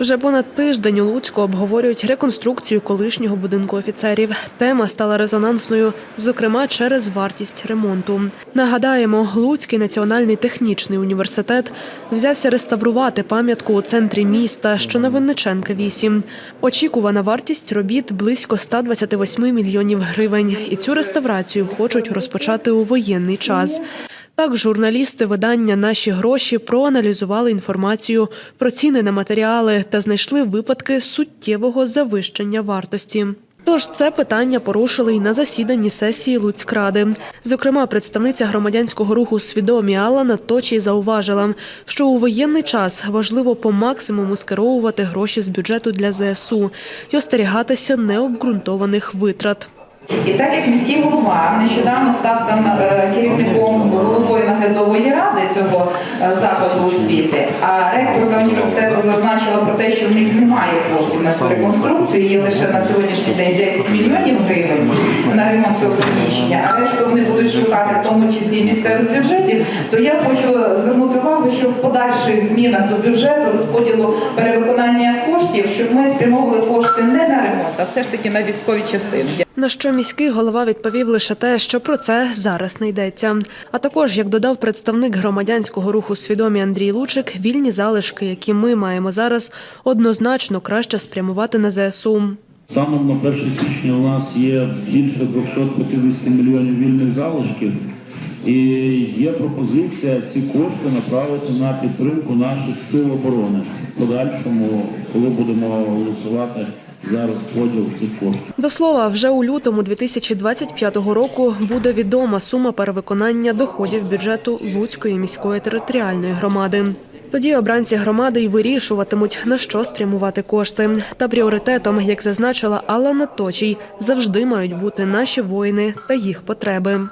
Вже понад тиждень у Луцьку обговорюють реконструкцію колишнього будинку офіцерів. Тема стала резонансною, зокрема через вартість ремонту. Нагадаємо, Луцький національний технічний університет взявся реставрувати пам'ятку у центрі міста, що на Винниченка 8. Очікувана вартість робіт близько 128 мільйонів гривень. І цю реставрацію хочуть розпочати у воєнний час. Так, журналісти видання Наші гроші проаналізували інформацію про ціни на матеріали та знайшли випадки суттєвого завищення вартості. Тож це питання порушили й на засіданні сесії Луцькради. Зокрема, представниця громадянського руху свідомі Алла Точій зауважила, що у воєнний час важливо по максимуму скеровувати гроші з бюджету для ЗСУ і остерігатися необґрунтованих витрат. І так як міський голова нещодавно став там е, керівником наглядової ради цього е, закладу освіти, а ректорка університету зазначила про те, що в них немає коштів на цю реконструкцію, є лише на сьогоднішній день 10 мільйонів гривень на ремонт цього приміщення, а решту вони будуть шукати в тому числі місцевих бюджетів, то я хочу звернути увагу, що в подальших змінах до бюджету розподілу перевиконання коштів, щоб ми спрямовували кошти не на ремонт, а все ж таки на військові частини. На що міський голова відповів лише те, що про це зараз не йдеться. А також, як додав представник громадянського руху свідомі Андрій Лучик, вільні залишки, які ми маємо зараз, однозначно краще спрямувати на ЗСУ. Станом на 1 січня у нас є більше 250 мільйонів вільних залишків, і є пропозиція ці кошти направити на підтримку наших сил оборони в подальшому, коли будемо голосувати за розподіл цих коштів. До слова, вже у лютому 2025 року буде відома сума перевиконання доходів бюджету Луцької міської територіальної громади. Тоді обранці громади й вирішуватимуть, на що спрямувати кошти. Та пріоритетом, як зазначила Алла Наточій, завжди мають бути наші воїни та їх потреби.